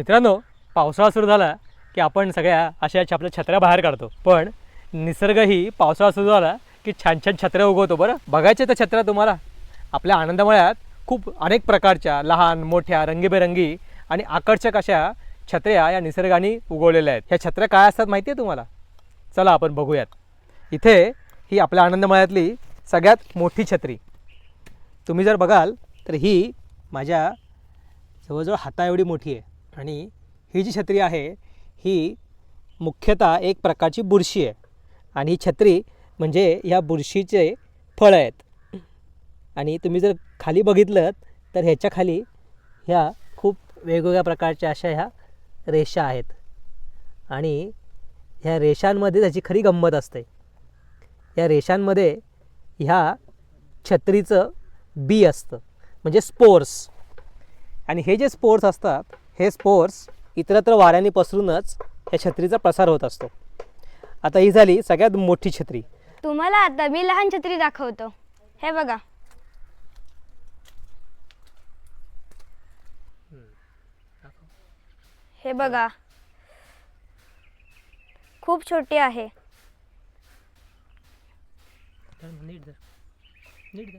मित्रांनो पावसाळा सुरू झाला की आपण सगळ्या अशा आपल्या छत्र्या बाहेर काढतो. पण निसर्गही पावसाळा सुरू झाला की छान छान छत्र्या उगवतो बरं. बघायच्या त्या छत्र्या तुम्हाला. आपल्या आनंदमळ्यात खूप अनेक प्रकारच्या लहान मोठ्या रंगीबेरंगी आणि आकर्षक अशा छत्र्या या निसर्गाने उगवलेल्या आहेत. ह्या छत्र्या काय असतात माहिती आहे तुम्हाला? चला आपण बघूयात. इथे ही आपल्या आनंदमळ्यातली सगळ्यात मोठी छत्री. तुम्ही जर बघाल तर ही माझ्या जवळजवळ हाता एवढी मोठी आहे. आणि ही जी छत्री आहे ही मुख्यतः एक प्रकारची बुरशी आहे. आणि ही छत्री म्हणजे ह्या बुरशीचे फळं आहेत. आणि तुम्ही जर खाली बघितलं तर ह्याच्या खाली ह्या खूप वेगवेगळ्या प्रकारच्या अशा ह्या रेषा आहेत. आणि ह्या रेषांमध्ये त्याची खरी गंमत असते. या रेषांमध्ये ह्या छत्रीचं बी असतं म्हणजे स्पोर्स. आणि हे जे स्पोर्स असतात हे स्पोर्स इतरत्र वाऱ्याने पसरूनच या छत्रीचा प्रसार होत असतो. आता ही झाली सगळ्यात मोठी छत्री. तुम्हाला आता मी लहान छत्री दाखवतो. हे बघा. हे बघा. खूप छोटी आहे. नीट नीट